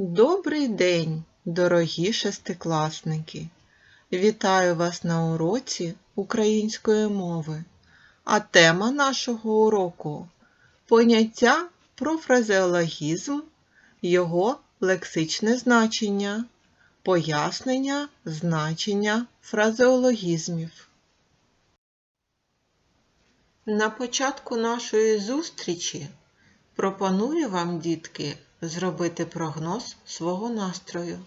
Добрий день, дорогі шестикласники! Вітаю вас на уроці української мови. А тема нашого уроку поняття про фразеологізм, його лексичне значення, пояснення значення фразеологізмів. На початку нашої зустрічі пропоную вам, дітки, зробити прогноз свого настрою.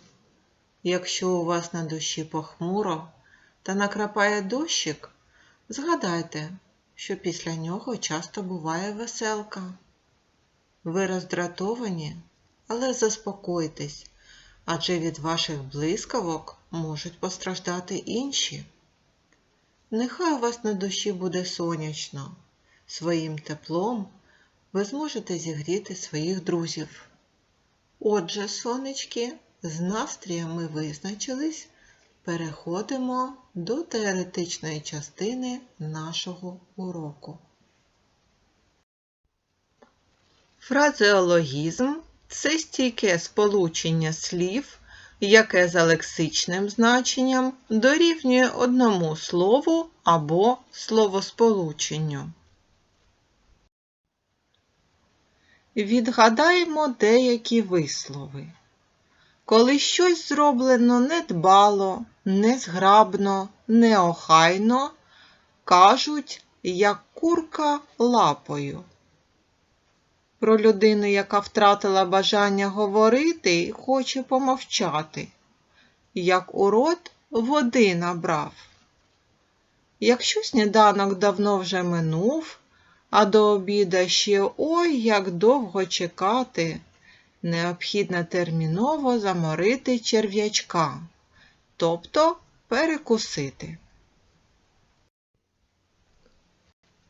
Якщо у вас на душі похмуро та накрапає дощик, згадайте, що після нього часто буває веселка. Ви роздратовані, але заспокойтесь, адже від ваших блискавок можуть постраждати інші. Нехай у вас на душі буде сонячно, своїм теплом ви зможете зігріти своїх друзів. Отже, сонечки, з настріями визначились, переходимо до теоретичної частини нашого уроку. Фразеологізм це стійке сполучення слів, яке за лексичним значенням дорівнює одному слову або словосполученню. Відгадаємо деякі вислови. Коли щось зроблено недбало, незграбно, неохайно, кажуть, як курка лапою. Про людину, яка втратила бажання говорити хоче помовчати, як у рот води набрав. Якщо сніданок давно вже минув, а до обіда ще ой як довго чекати, необхідно терміново заморити черв'ячка, тобто перекусити.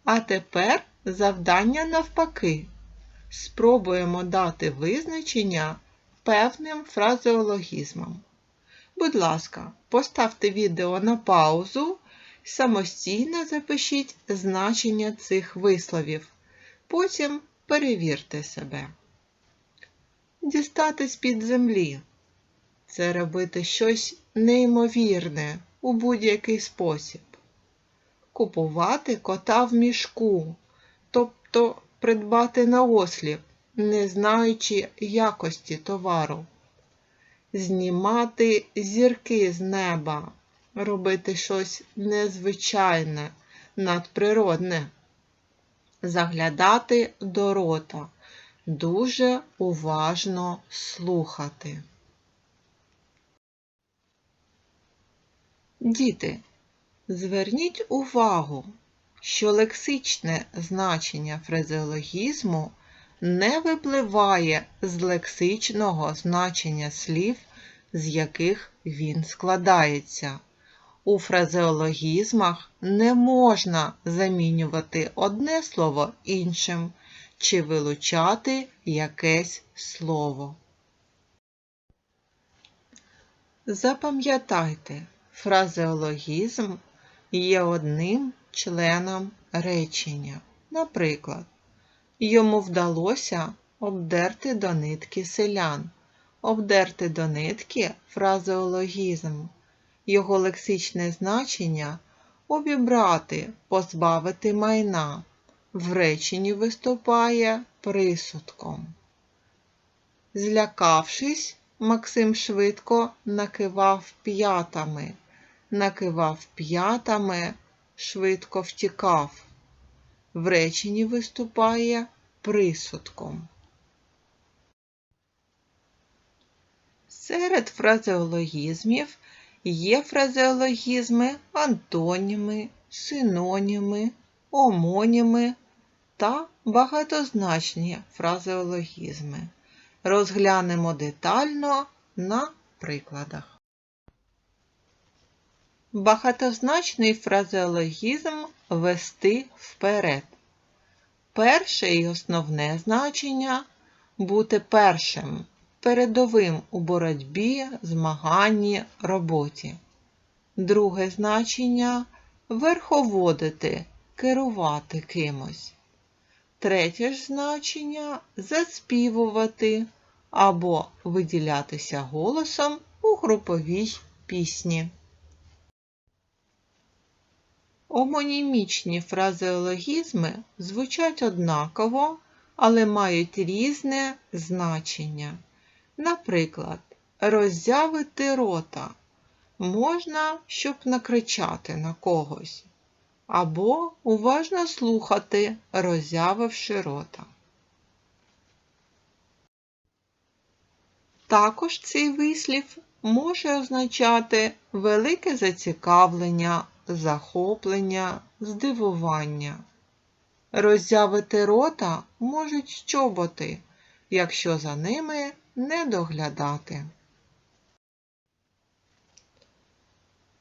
А тепер завдання навпаки. Спробуємо дати визначення певним фразеологізмам. Будь ласка, поставте відео на паузу самостійно запишіть значення цих висловів. Потім перевірте себе. Дістати з-під землі. Це робити щось неймовірне у будь-який спосіб. Купувати кота в мішку, тобто придбати наосліп, не знаючи якості товару. Знімати зірки з неба робити щось незвичайне, надприродне, заглядати до рота, дуже уважно слухати. Діти, зверніть увагу, що лексичне значення фразеологізму не випливає з лексичного значення слів, з яких він складається. У фразеологізмах не можна замінювати одне слово іншим чи вилучати якесь слово. Запам'ятайте, фразеологізм є одним членом речення. Наприклад, йому вдалося обдерти до нитки селян. Обдерти до нитки фразеологізм його лексичне значення обібрати, позбавити майна. В реченні виступає присудком. Злякавшись, Максим швидко накивав п'ятами, накивав п'ятами, швидко втікав. В реченні виступає присудком. Серед фразеологізмів Є фразеологізми, антоніми, синоніми, омоніми та багатозначні фразеологізми. Розглянемо детально на прикладах. Багатозначний фразеологізм вести вперед. Перше і основне значення бути першим передовим у боротьбі, змаганні, роботі. Друге значення верховодити, керувати кимось. Третє ж значення заспівувати, або виділятися голосом у груповій пісні. Омонімічні фразеологізми звучать однаково, але мають різне значення. Наприклад, роззявити рота можна, щоб накричати на когось, або уважно слухати, роззявивши рота. Також цей вислів може означати велике зацікавлення, захоплення, здивування. Роззявити рота можуть чоботи, якщо за ними не доглядати.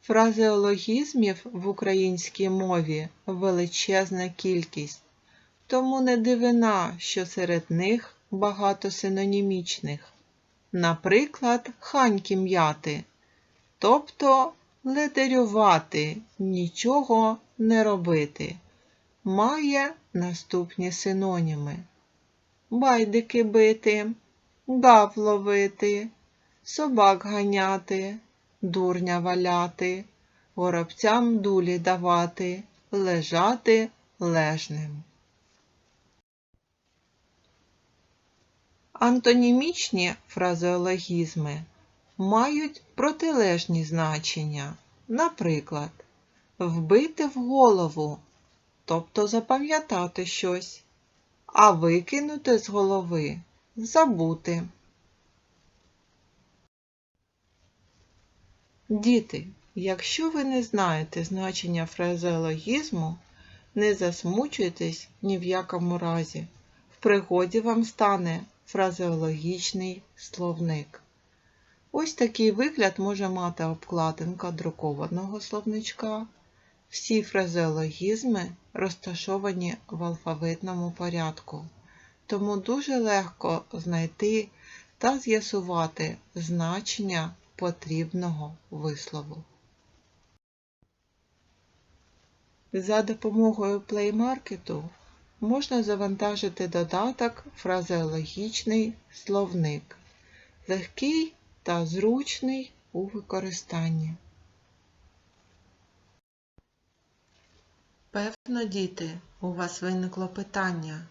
Фразеологізмів в українській мові величезна кількість, тому не дивина, що серед них багато синонімічних. Наприклад, ханьки м'яти, тобто ледарювати, нічого не робити, має наступні синоніми: байдики бити, гав ловити, собак ганяти, дурня валяти, горобцям дулі давати, лежати лежним. Антонімічні фразеологізми мають протилежні значення, наприклад, вбити в голову, тобто запам'ятати щось, а викинути з голови забути. Діти, якщо ви не знаєте значення фразеологізму, не засмучуйтесь ні в якому разі. В пригоді вам стане фразеологічний словник. Ось такий вигляд може мати обкладинка друкованого словничка. Всі фразеологізми розташовані в алфавитному порядку, тому дуже легко знайти та з'ясувати значення потрібного вислову. За допомогою Market можна завантажити додаток Фразеологічний словник, легкий та зручний у використанні. Певно, діти, у вас виникло питання,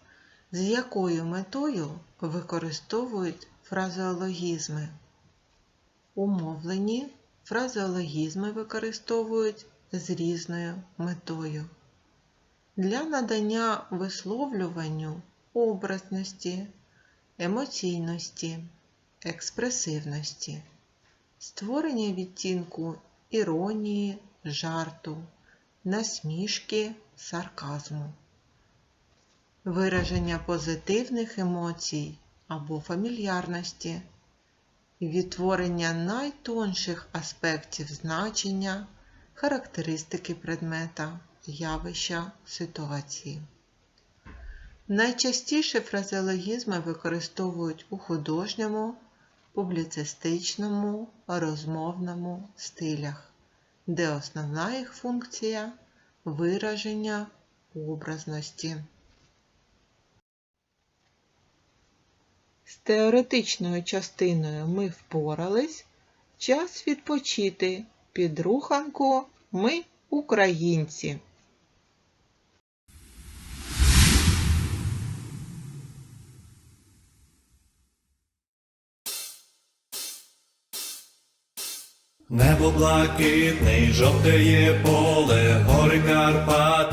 з якою метою використовують фразеологізми. Умовлені фразеологізми використовують з різною метою. Для надання висловлюванню образності, емоційності, експресивності, створення відтінку іронії, жарту, насмішки, сарказму, вираження позитивних емоцій або фамільярності, відтворення найтонших аспектів значення, характеристики предмета, явища, ситуації. Найчастіше фразеологізми використовують у художньому, публіцистичному, розмовному стилях, де основна їх функція вираження образності. З теоретичною частиною ми впорались. Час відпочити. Під руханку ми українці. Небо блакитний, жовтеє поле, гори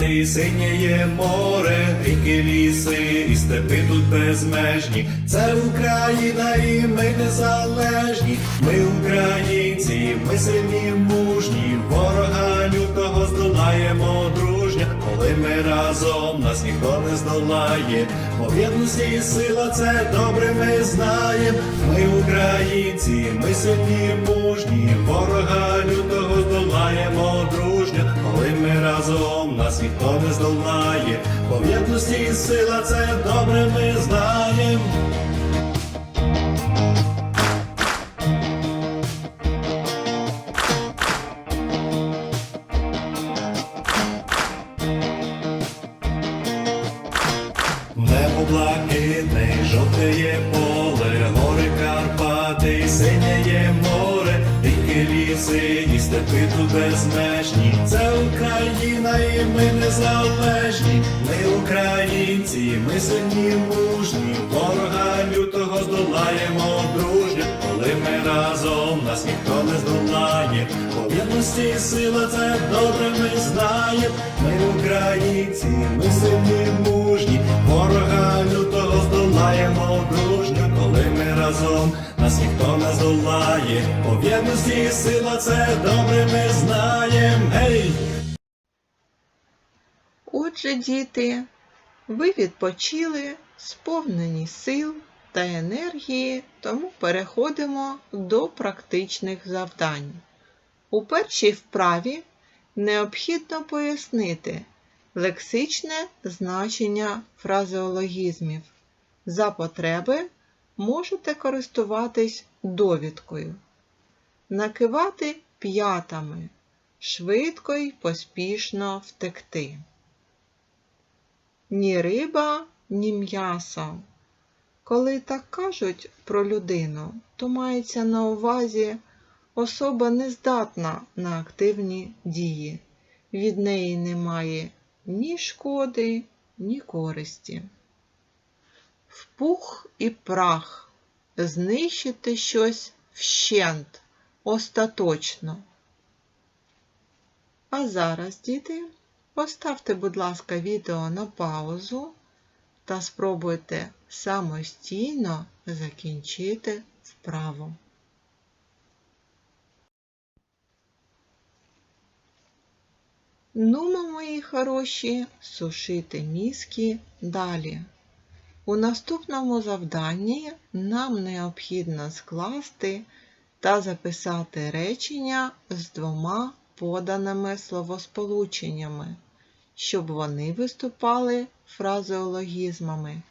Карпати, синєє море, ріки ліси, і степи тут безмежні. Це Україна, і ми незалежні. Ми українці, ми сильні, мужні, ворога лютого здолаємо дружня. Коли ми разом, нас ніхто не здолає. Бо в єдності сила це добре ми знаємо. Ми українці, ми сильні, мужні, ворога лютого здолаємо дружня. Коли ми разом, нас ніхто не здолає. Бо в єдності сила це добре ми знаємо. Небо блакитне, жовтеє поле, гори степи тут безмежні. Це Україна, і ми незалежні. Ми українці, ми сильні, мужні. Ворога лютого здолаємо дружньо, коли ми разом нас ніхто не здолає. Єдності сила це добре ми знаємо. Ми українці, ми сильні, мужні. Ворога лютого здолаємо дружньо, коли ми разом нас ніхто не здолає. По єдності сила це добре ми знаємо. Гей! Отже, діти, ви відпочили, сповнені сил та енергії, тому переходимо до практичних завдань. У першій вправі необхідно пояснити лексичне значення фразеологізмів. За потреби можете користуватись довідкою. Накивати п'ятами, швидко й поспішно втекти. Ні риба, ні м'ясо. Коли так кажуть про людину, то мається на увазі особа не здатна на активні дії. Від неї немає ні шкоди, ні користі. В пух і прах знищити щось вщент, остаточно. А зараз, діти, Поставте, будь ласка, відео на паузу та спробуйте самостійно закінчити вправу. Нумо, мої хороші, сушити мізки далі. У наступному завданні нам необхідно скласти та записати речення з двома поданими словосполученнями, щоб вони виступали фразеологізмами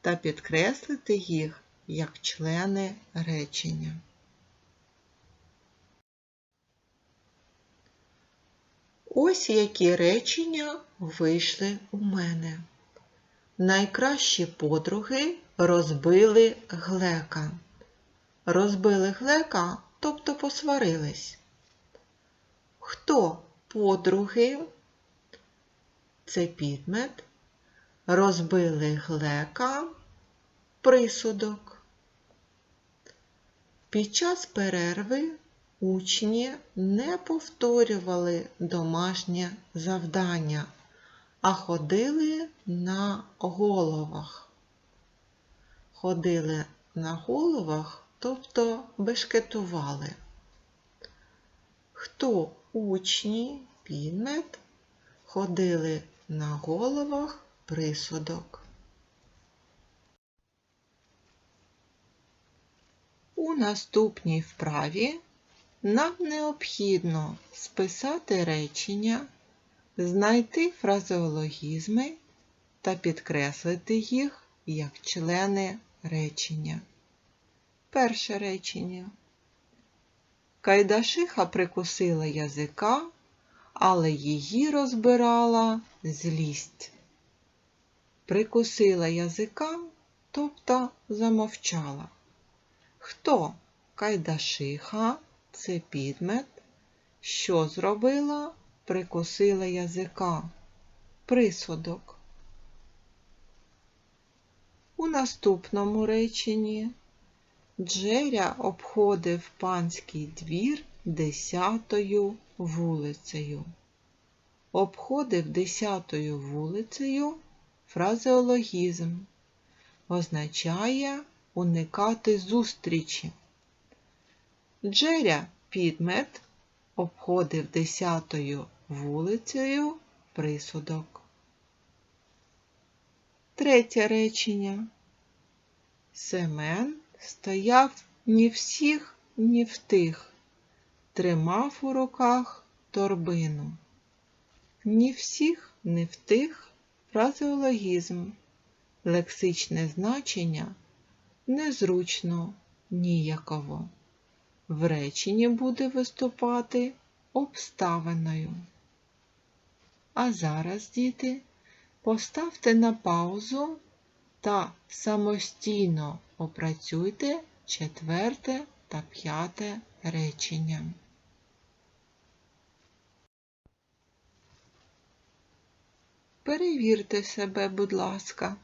та підкреслити їх як члени речення. Ось які речення вийшли у мене. Найкращі подруги розбили глека. Розбили глека, тобто посварились. Хто подруги? Це підмет. Розбили глека, присудок. Під час перерви учні не повторювали домашнє завдання, а ходили на головах. Ходили на головах, тобто бешкетували. Хто учні, підмет, ходили на головах присудок. У наступній вправі нам необхідно списати речення, знайти фразеологізми та підкреслити їх як члени речення. Перше речення. Кайдашиха прикусила язика, але її розбирала злість. Прикусила язика, тобто замовчала. Хто Кайдашиха це підмет, що зробила, прикусила язика, присудок. У наступному реченні Джеря обходив панський двір десятою вулицею. Обходив десятою вулицею фразеологізм. Означає уникати зустрічі. Джеря підмет обходив десятою вулицею присудок. Третє речення. Семен стояв ні всіх, ні в тих, тримав у руках торбину. Ні всіх, ні в тих фразеологізм, лексичне значення незручно, ніяково. В реченні буде виступати обставиною. А зараз, діти, поставте на паузу та самостійно опрацюйте четверте та п'яте речення. Перевірте себе, будь ласка.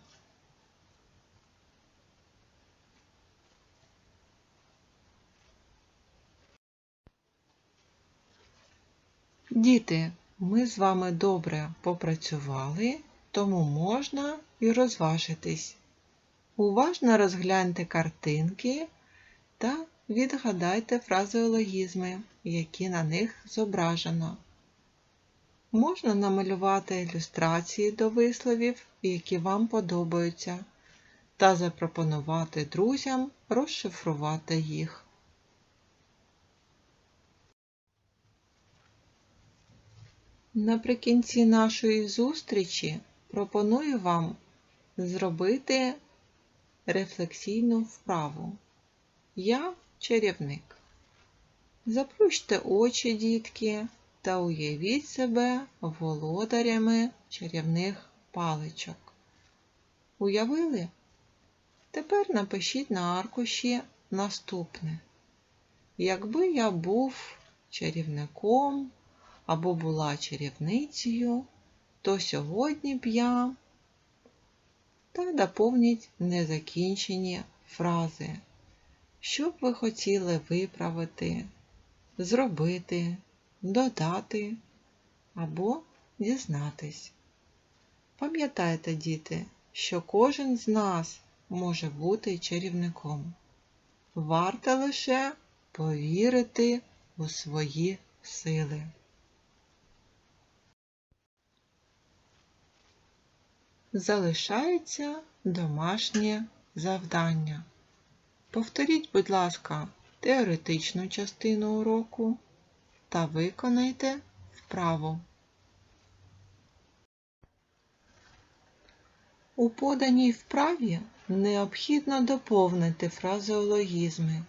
Діти, ми з вами добре попрацювали, тому можна і розважитись. Уважно розгляньте картинки та відгадайте фразеологізми, які на них зображено. Можна намалювати ілюстрації до висловів, які вам подобаються, та запропонувати друзям розшифрувати їх. Наприкінці нашої зустрічі пропоную вам зробити рефлексійну вправу. Я чарівник. Заплющте очі, дітки, та уявіть себе володарями чарівних паличок. Уявили? Тепер напишіть на аркуші наступне. Якби я був чарівником або була чарівницею, то сьогодні б я та доповніть незакінчені фрази. Що б ви хотіли виправити, зробити, додати або дізнатись. Пам'ятайте, діти, що кожен з нас може бути чарівником. Варто лише повірити у свої сили. Залишається домашнє завдання. Повторіть, будь ласка, теоретичну частину уроку та виконайте вправу. У поданій вправі необхідно доповнити фразеологізми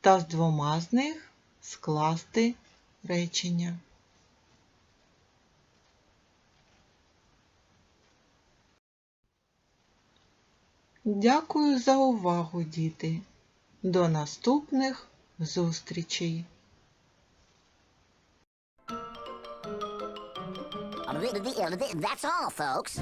та з двома з них скласти речення. Дякую за увагу, діти. До наступних зустрічей! That's all, folks.